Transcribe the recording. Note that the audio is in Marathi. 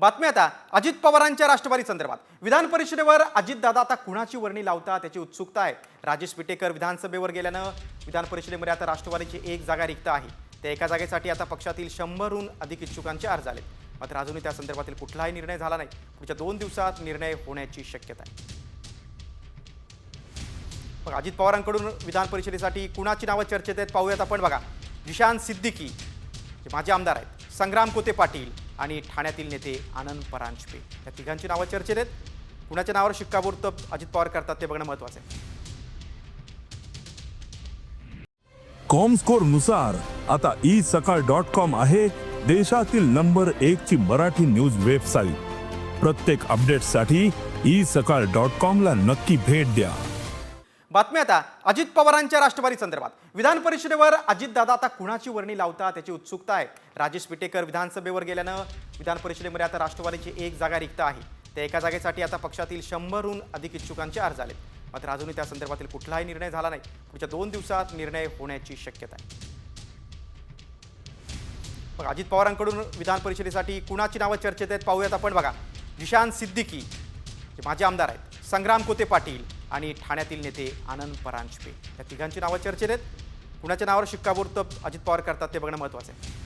बातमी आता अजित पवारांच्या राष्ट्रवादी संदर्भात. विधान परिषदेवर अजितदादा आता कुणाची वर्णी लावता त्याची उत्सुकता आहे. राजेश पिटेकर विधानसभेवर गेल्यानं विधान परिषदेमध्ये आता राष्ट्रवादीची एक जागा रिक्त आहे. त्या एका जागेसाठी आता पक्षातील शंभरहून अधिक इच्छुकांचे अर्ज आले मात्र अजूनही त्या संदर्भातील कुठलाही निर्णय झाला नाही. पुढच्या दोन दिवसात निर्णय होण्याची शक्यता आहे. मग अजित पवारांकडून विधान परिषदेसाठी कुणाची नावं चर्चेत आहेत पाहूयात आपण. बघा जिशान सिद्दीकी जे माजी आमदार आहेत संग्राम कोते पाटील आणि ठाण्यातील नेते आनंद परांजपे. या तिघांची नावं चर्चेत आहेत. कुणाच्या नावावर शिक्कामोर्तब अजित पवार करतात ते बघणं महत्त्वाचं आहे. कॉमस्कोरनुसार आता ई सकाळ डॉट कॉम आहे देशातील नंबर एक ची मराठी न्यूज वेबसाईट. प्रत्येक अपडेटसाठी ई सकाळ डॉट कॉम ला नक्की भेट द्या. बातमी आता अजित पवारांच्या राष्ट्रवादी संदर्भात. विधान परिषदेवर अजितदादा आता कुणाची वर्णी लावतात त्याची उत्सुकता आहे. राजेश पिटेकर विधानसभेवर गेल्यानं विधान परिषदेमध्ये आता राष्ट्रवादीची एक जागा रिक्त आहे. त्या एका जागेसाठी आता पक्षातील शंभरहून अधिक इच्छुकांचे अर्ज आले मात्र अजूनही त्या संदर्भातील कुठलाही निर्णय झाला नाही. पुढच्या दोन दिवसात निर्णय होण्याची शक्यता आहे. बघा अजित पवारांकडून विधान परिषदेसाठी कुणाची नावं चर्चेत आहेत पाहूयात आपण. बघा जिशान सिद्दीकी जे माजी आमदार आहेत. संग्राम कोते पाटील आणि ठाण्यातील नेते आनंद परांजपे. या तिघांची नावं चर्चेत आहेत. कुणाच्या नावावर शिक्कामोर्तब अजित पवार करतात ते बघणं महत्त्वाचं आहे.